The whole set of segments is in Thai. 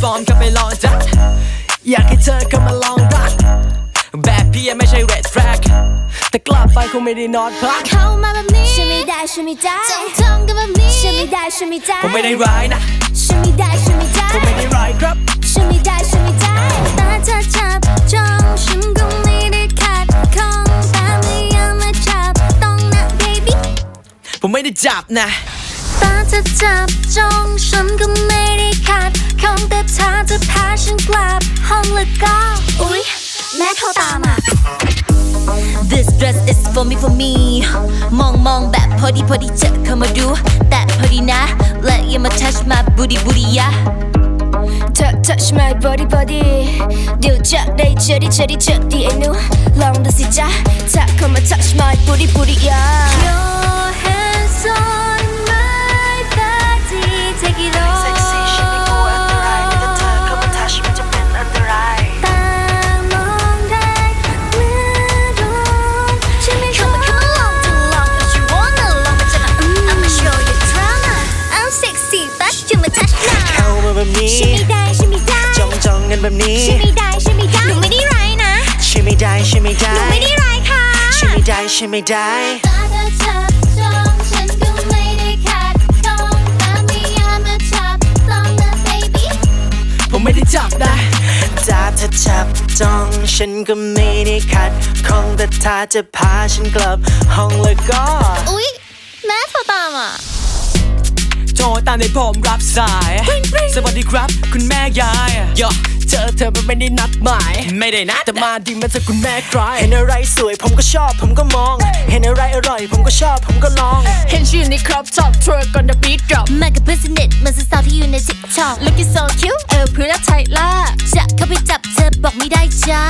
ฟอร์มก็ไปลองจัด อยากให้เธอเข้ามาลองรัก แบบพี่ยังไม่ใช่ red flag แต่กลับไปคงไม่ได้นอนพักเข้ามาแบบนี้ฉันไม่ได้ฉันไม่ได้จ้องจ้องกันแบบนี้ฉันไม่ได้ฉันไม่ได้ผมไม่ได้ร้ายนะฉันไม่ได้ฉันไม่ได้ผมไม่ได้ร้ายครับฉันไม่ได้ฉันไม่ได้ตาเธอจับจ้องฉันก็ไม่ได้ขัดข้องแต่ไม่ยอมมาจับต้องนะ baby ผมไม่ได้จับนะ ตาเธอจับจ้องฉันก็ไม่ได้ขัดข้องแต่เธอจะพาฉันกลับห้องแล้วก็อุ๊ย แม่โทรตามอะ This dress is for me for me มองมองแบบพอดีพอดีเจอเข้ามาดู แต่พอดีนะ และอย่ามา touch my booty booty ยะ Touch touch my body body เดี๋ยวจะได้เจอได้เจอได้เจอดีไอ้หนูลองดูสิจ๊ะถ้าเข้ามา touch my body body yeah Your องจ้องกันแบบนี้ฉันไม่ได้ฉันไม่ได้หนูไม่ได้ร้ายนะใช่ไม่ได้ใช่ไม่ได้หนูไม่ได้ร้ายค่ะใช่ไม่ได้ใช่ไม่ได้ตาเธอจับจ้องฉันก็ไม่ได้ขัดข้องแต่ไม่ยอมมาจับต้องนะ baby ผมไม่ได้จับนะจ้าเธอจับจ้องฉันก็ไม่ได้ขัดข้องแต่ถ้าจะพาฉันกลับห้องแล้วก็อุ๊ยแม่โทรตามอะโทร ตามในผมรับสาย สวัสดีครับ คุณแม่ยายยอเจอเธอมันไม่ได้นัดหมาย ไม่ได้นัดแต่มาดีมาจากคุณแม่ใครเห็นอะไรสวยผมก็ชอบผมก็มอง เห็นอะไรอร่อยผมก็ชอบผมก็ลอง เห็นชื่อในครอปท็อปทรัวก่อน the beat drop มากับเพื่อนสนิทเหมือนสาวๆที่อยู่ใน TikTok Looking so cute เออเพื่อนไทยล่ะจะเข้าไปจับเธอบอกไม่ได้จ้า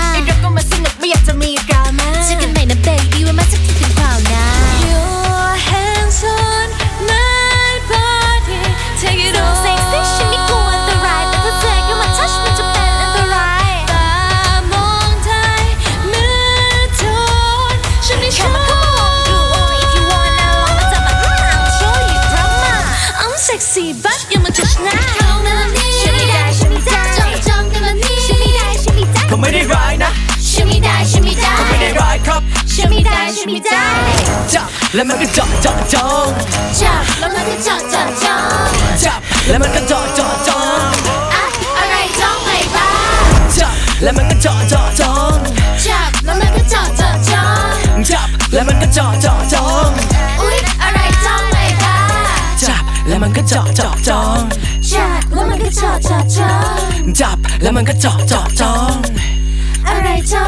แล้วมันก็เจาะเจาะจองจับแล้วมันก็จับจับจับจับแล้วมันก็เจาะเจาะจองอะอะไรจ้องไหนบ้าจับแล้วมันก็เจาะเจาะจองจับแล้วมันก็จับจับจับจับแล้วมันก็เจาะเจาะจองอุ๊ยอะไรจ้องไหนบ้าจับแล้วมันก็เจาะเจาะจองจับแล้วมันก็จับจับจับจับแล้วมันก็เจาะเจาะจองอะไรจ้องไหนบ้า